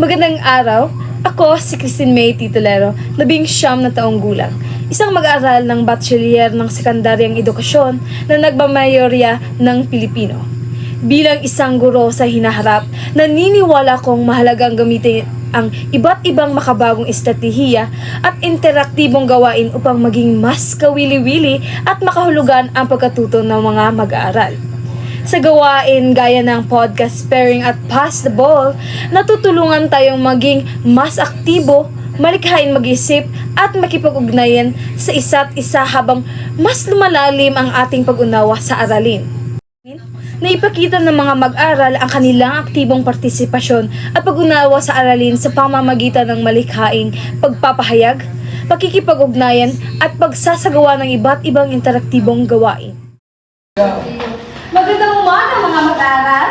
Magandang araw. Ako si Christine May Titulero, labing siyam na taong gulang. Isang mag-aaral ng bachelor ng sekundaryang edukasyon na nagmamayorya ng Pilipino. Bilang isang guro sa hinaharap, naniniwala kong mahalagang gamitin ang iba't ibang makabagong estratehiya at interaktibong gawain upang maging mas kawili-wili at makahulugan ang pagkatuto ng mga mag-aaral. Sa gawain gaya ng podcast pairing at pass the ball, natutulungan tayong maging mas aktibo, malikhain mag-isip at makipag-ugnayan sa isa't isa habang mas lumalalim ang ating pag-unawa sa aralin. Naipakita ng mga mag-aral ang kanilang aktibong partisipasyon at pag-unawa sa aralin sa pamamagitan ng malikhaing pagpapahayag, pakikipag-ugnayan at pagsasagawa ng iba't ibang interaktibong gawain. Mga mag-aral!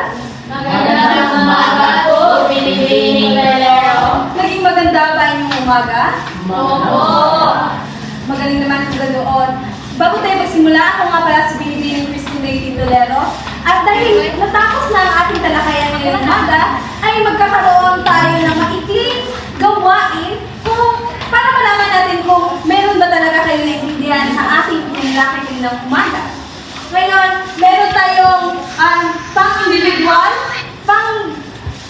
Magandang umaga po, Pilipining Galero. Naging maganda ba inyong umaga? Opo. Magaling naman kung ganoon. Bago tayo magsimula, ako nga pala si Binibining Christine May Titolero. At dahil natapos na ang ating talakayan ngayong umaga, ay magkakaroon tayo ng maikling gawain kung para malaman natin kung meron ba talaga kayo naintindihan sa ating pinilakay ng umaga. Ngayon, meron tayong um, pang-individual, pang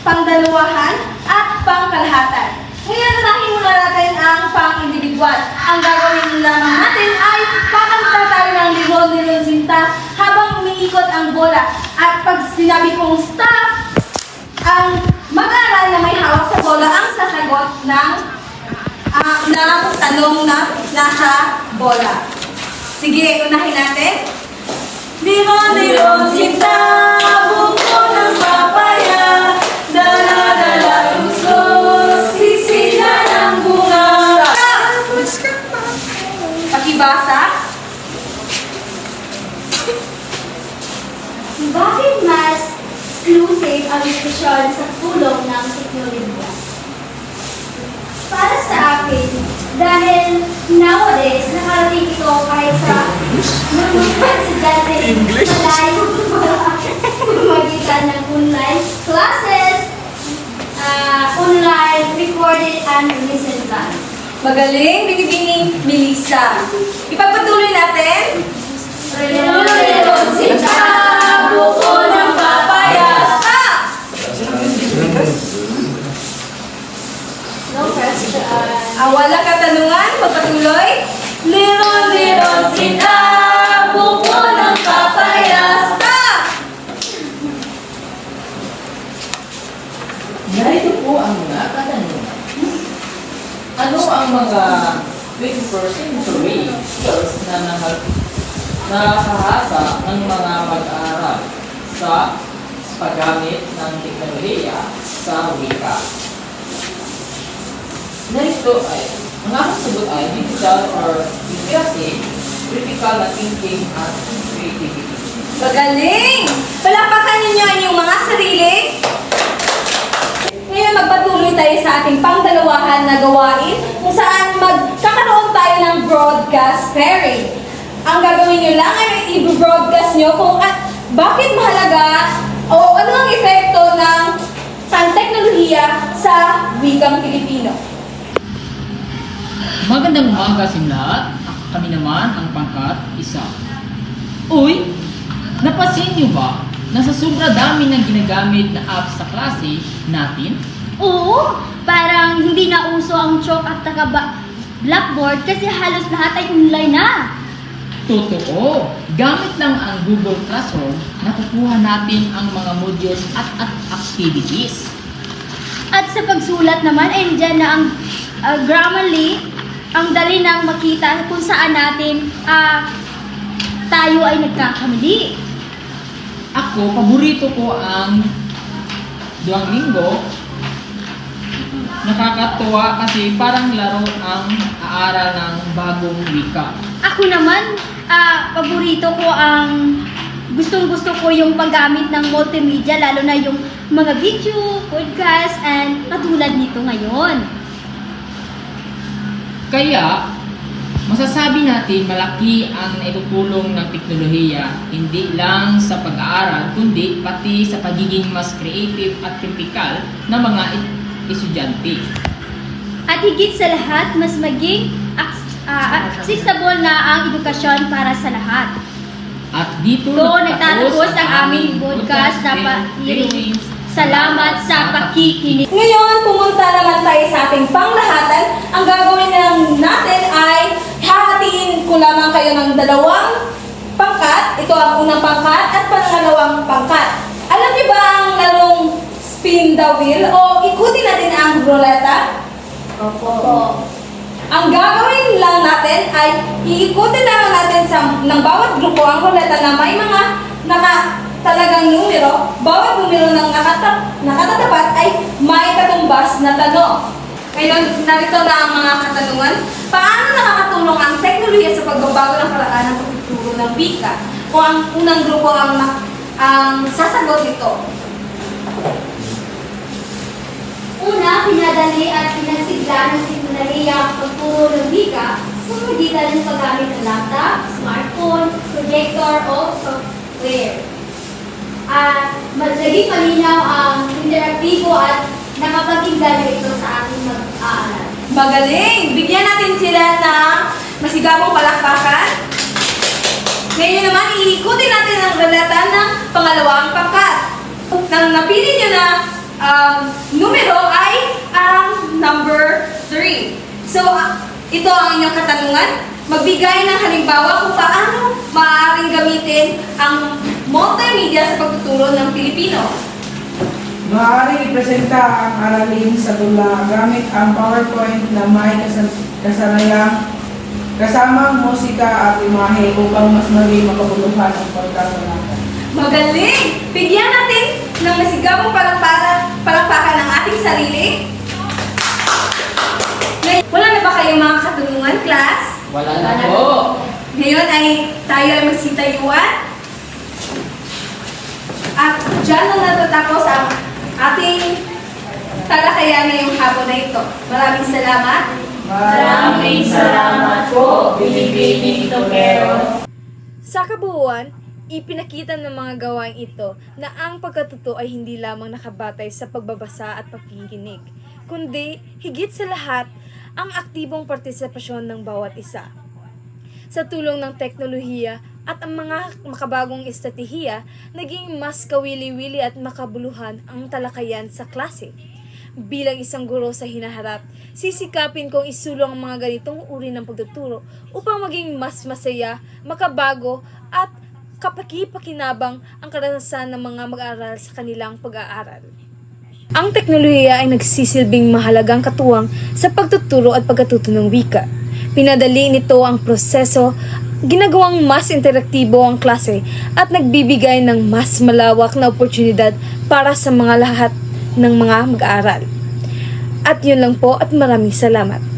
pangdalawahan, at pangkalahatan. Ngayon, unahin muna natin ang pang-individual. Ang gagawin lamang natin ay kakanta tayo ng liron-liron sinta habang umiikot bola. At pag sinabi kong stop, ang mag-aral na may hawak sa bola ang sasagot ng, ah, ng tanong na nasa bola. Sige, unahin natin. Liron-liron sinta, buko ng papaya, dala-dala gusto, sisila ng bunga. Pakibasa. Bakit mas exclusive ang diskusyon sa tulong ng teknolohiya? Para sa akin, dahil nowadays, nakarating ito kahit sa mga estudyante malayo magitan ng online classes, ah, online recorded and listened by. Magaling, binibining Melissa. Ipagpatuloy natin. Liron-liron sinta, magpatuloy. Liron-liron sinta, buko ng papaya. Stop! Narito po ang mga katanungan. Ano ang mga 21st century skills na nahag nakakahasa ng mga mag-aaral sa paggamit ng teknolohiya sa wika? Narito ay, ang aking sagot ay digital or literacy, critical na thinking at creativity. Magaling! Palapakan ninyo ang inyong mga sarili. Ngayon magpatuloy tayo sa ating pangdalawahan na gawain kung saan magkakaroon tayo ng broadcast pairing. Ang gagawin nyo lang ay i-broadcast nyo kung at bakit mahalaga o ano ang epekto ng ang teknolohiya sa wikang Pilipino. Magandang umaga sa lahat. Kami naman ang pangkat isa. Uy! Napansin niyo ba na sa sobra dami ng ginagamit na apps sa klase natin, Oo, parang hindi na uso ang chalk at taka blackboard kasi halos lahat ay online na. totoo, gamit lang ang Google Classroom, nakukuha natin ang mga modules at, at activities. At sa pagsulat naman, ay dyan na ang ah, Grammarly, ang dali nang makita kung saan natin ah, tayo ay nagkakamali. Ako, paborito ko ang Duolingo. Nakakatuwa kasi parang laro ang aaral ng bagong wika. Ako naman, ah, paborito ko ang gustong gusto ko yung paggamit ng multimedia, lalo na yung mga video, podcast, and katulad nito ngayon. Kaya, masasabi natin malaki ang naitutulong ng teknolohiya hindi lang sa pag-aaral kundi pati sa pagiging mas creative at critical na mga estudyante. At higit sa lahat, mas maging ah, accessible na ang edukasyon para sa lahat. At dito Doon nagtatapos ang aming podcast na pa-hearing. Salamat sa pakikinig. Ngayon, pumunta naman tayo sa ating panglahatan. Ang gagawin lang natin ay hahatiin ko lamang kayo ng dalawang pangkat. Ito ang unang pangkat at pangalawang pangkat. Alam niyo ba ang larong spin the wheel o ikutin natin ang ruleta? Opo. Ang gagawin lang natin ay iikutin lang natin sa ng bawat grupo ang ruleta na may mga naka talagang numero. Bawat numero ng nakata, nakatatapat ay may katumbas na tanong. Ngayon, narito na ang mga katanungan. Paano nakakatulong ang teknolohiya sa pagbabago ng paraan ng pagtuturo ng wika? Kung ang unang grupo ang, ang sasagot nito. Una, pinadali at pinagsigla ng teknolohiya ang pagturo ng wika sa magitan ng paggamit ng laptop, smartphone, projector o software. At naging malinaw ang interaktibo at nakapag-igala ito sa ating mag-aaral. Magaling! Bigyan natin sila ng masigabong palakpakan. Ngayon naman, iikutin natin ang relata ng pangalawang pangkat. Nang napili nyo na um, numero ay ang number 3. So, ah, ito ang inyong katanungan. Magbigay ng halimbawa kung paano maaaring gamitin ang multimedia sa pagtuturo ng Pilipino. Maaaring ipresenta ang aralin sa tula gamit ang PowerPoint na may kasanayang kasamang musika at imahe upang mas maging makabuluhan ang pagkakalatan. Magaling! Bigyan natin ng masigabong palakpakan, palakpakan ng ating sarili. Ngayon, wala na ba kayong mga katanungan, class? Wala na po. Ngayon ay tayo ay magsitayuan. At dyan na natatapos ang ating talakayan ngayong hapon na ito. Maraming salamat. Maraming salamat po, Binibining Tokero. Sa kabuuan, ipinakita ng mga gawain ito na ang pagkatuto ay hindi lamang nakabatay sa pagbabasa at pakikinig, kundi higit sa lahat ang aktibong partisipasyon ng bawat isa. Sa tulong ng teknolohiya at ang mga makabagong estratehiya, naging mas kawili-wili at makabuluhan ang talakayan sa klase. Bilang isang guro sa hinaharap, sisikapin kong isulong ang mga ganitong uri ng pagtuturo upang maging mas masaya, makabago at kapaki-pakinabang ang karanasan ng mga mag-aaral sa kanilang pag-aaral. Ang teknolohiya ay nagsisilbing mahalagang katuwang sa pagtuturo at pagkatuto ng wika. Pinadali nito ang proseso, ginagawang mas interaktibo ang klase at nagbibigay ng mas malawak na oportunidad para sa mga lahat ng mga mag-aaral. At yun lang po at maraming salamat.